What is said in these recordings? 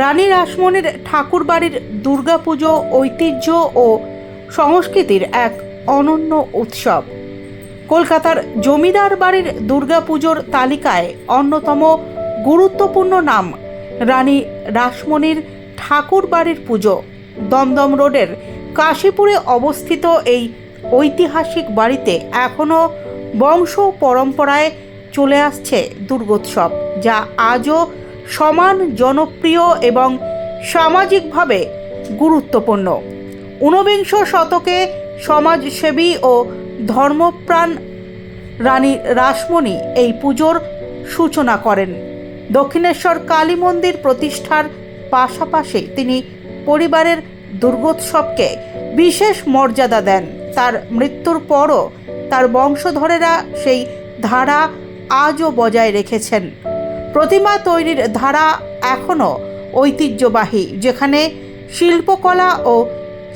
রানী রাসমণির ঠাকুরবাড়ির দুর্গাপুজো, ঐতিহ্য ও সংস্কৃতির এক অনন্য উৎসব। কলকাতার জমিদার বাড়ির দুর্গাপুজোর তালিকায় অন্যতম গুরুত্বপূর্ণ নাম রানী রাসমণির ঠাকুর বাড়ির পুজো। দমদম রোডের কাশীপুরে অবস্থিত এই ঐতিহাসিক বাড়িতে এখনও বংশ পরম্পরায় চলে আসছে দুর্গোৎসব, যা আজও সমান, জনপ্রিয় এবং সামাজিকভাবে গুরুত্বপূর্ণ। ঊনবিংশ শতকে সমাজসেবী ও ধর্মপ্রাণ রানী রাসমণি এই পুজোর সূচনা করেন। দক্ষিণেশ্বর কালী মন্দির প্রতিষ্ঠার পাশাপাশি তিনি পরিবারের দুর্গোৎসবকে বিশেষ মর্যাদা দেন। তার মৃত্যুর পরও তার বংশধরেরা সেই ধারা আজও বজায় রেখেছেন। প্রতিমা তৈরির ধারা এখনও ঐতিহ্যবাহী যেখানে শিল্পকলা ও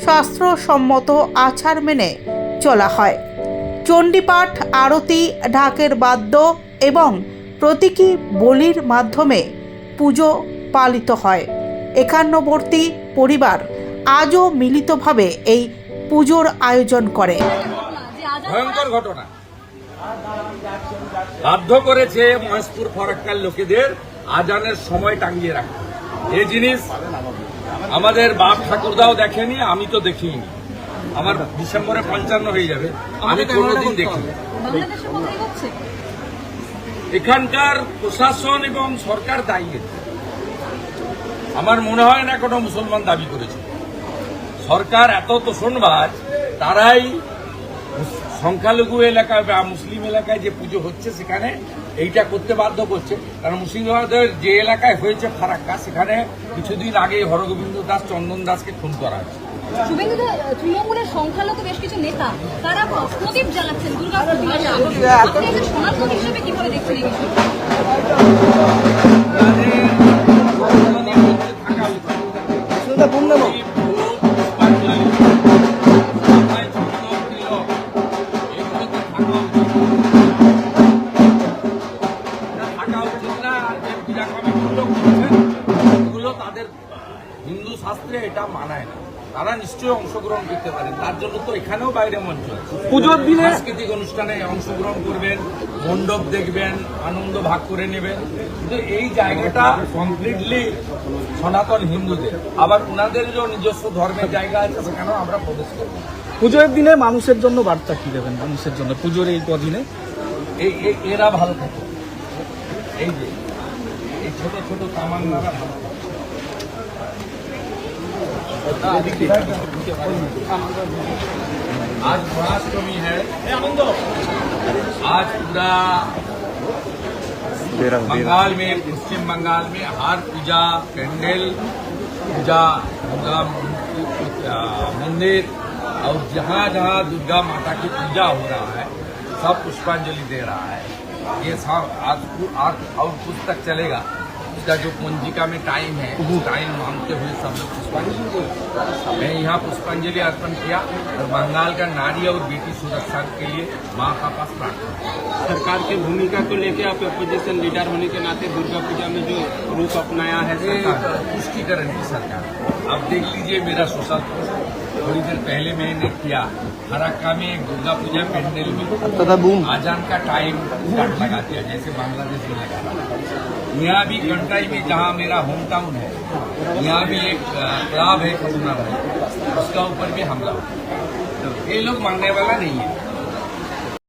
শাস্ত্রসম্মত আচার মেনে চলা হয়। চণ্ডীপাঠ আরতি ঢাকের বাদ্য এবং প্রতীকী বলির মাধ্যমে পুজো পালিত হয়। একান্নবর্তী পরিবার আজও মিলিতভাবে এই পুজোর আয়োজন করে। ভয়ঙ্কর ঘটনা। বাধ্য করেছে মহেশপুর ফরাক্কার লোকেদের আজানের সময় টাঙ্গিয়ে রাখতে। এই জিনিস আমাদের বাপ ঠাকুরদাও দেখেনি আমি তো দেখিনি। আমার ডিসেম্বরে পঞ্চান্ন হয়ে যাবে। আমি কোনোদিন দেখিনি। এখানকার প্রশাসন এবং সরকার দায়ী। আমার মনে হয় না কোনো মুসলমান দাবি করেছে। সরকার এত তোষণবাজ তারাই সংখ্যালঘু এলাকায় বা মুসলিম এলাকায় যে পুজো হচ্ছে সেখানে এইটা করতে বাধ্য করছে। কারণ মুর্শিদাবাদের যে এলাকায় হয়েছে ফারাক্কা, সেখানে কিছুদিন আগে হরগোবিন্দ দাস, চন্দন দাসকে খুন করা হয়েছে। তৃণমূলের সংখ্যালঘু বেশ কিছু নেতা, তারা প্রদীপ জ্বালাচ্ছেন দুর্গা দিবসে আপনি একজন সনাতন হিসেবে কি দেখছেন হিন্দু শাস্ত্রে এটা মানায় না। তারা নিশ্চয়ই অংশগ্রহণ করতে পারে। তার জন্য তো এখানেও বাইরে মঞ্চ পুজোর দিনে সাংস্কৃতিক অনুষ্ঠানে অংশগ্রহণ করবেন মণ্ডপ দেখবেন আনন্দ ভাগ করে নেবেন। কিন্তু এই জায়গাটা কমপ্লিটলি সনাতন হিন্দুদের। আবার ওনাদের যে নিজস্ব ধর্মের জায়গা আছে সেখানেও আমরা প্রবেশ করব। পুজোর দিনে মানুষের জন্য বার্তা কি দেবেন? মানুষের জন্য পুজোর এই কদিনে? এই এরা ভালো থাকে। এই যে ছোট ছোট তামান্নারা ভালো থাকে आज महाअष्टमी है आज पूरा बंगाल में पश्चिम बंगाल में हर पूजा पेंडल पूजा दुर्गा आ, मंदिर और जहाँ जहाँ दुर्गा माता की पूजा हो रहा है सब पुष्पांजलि दे रहा है ये सब आज पु- आज और कुछ तक चलेगा उसका जो पंजिका में टाइम है उस टाइम मांगते हुए सब लोग पुष्पांजलि मैं यहाँ पुष्पांजलि अर्पण किया और बंगाल का नारी और बेटी सुरक्षा के लिए माँ का पास प्रार्थना सरकार की भूमिका को लेकर आप अपोजिशन लीडर होने के नाते दुर्गा पूजा में जो रूप अपनाया है पुष्टिकरण की सरकार आप देख लीजिए मेरा सोशल थोड़ी देर पहले मैंने किया। फराक्का में दुर्गा पूजा पेंडल में आजान का टाइम लगा दिया जैसे बांग्लादेश में लगा। यहाँ भी कंटाई में जहाँ मेरा होम टाउन है, यहाँ भी एक लाभ है कोरोना भाई उसका ऊपर भी हमला। हुआ तो ये लोग मानने वाला नहीं है।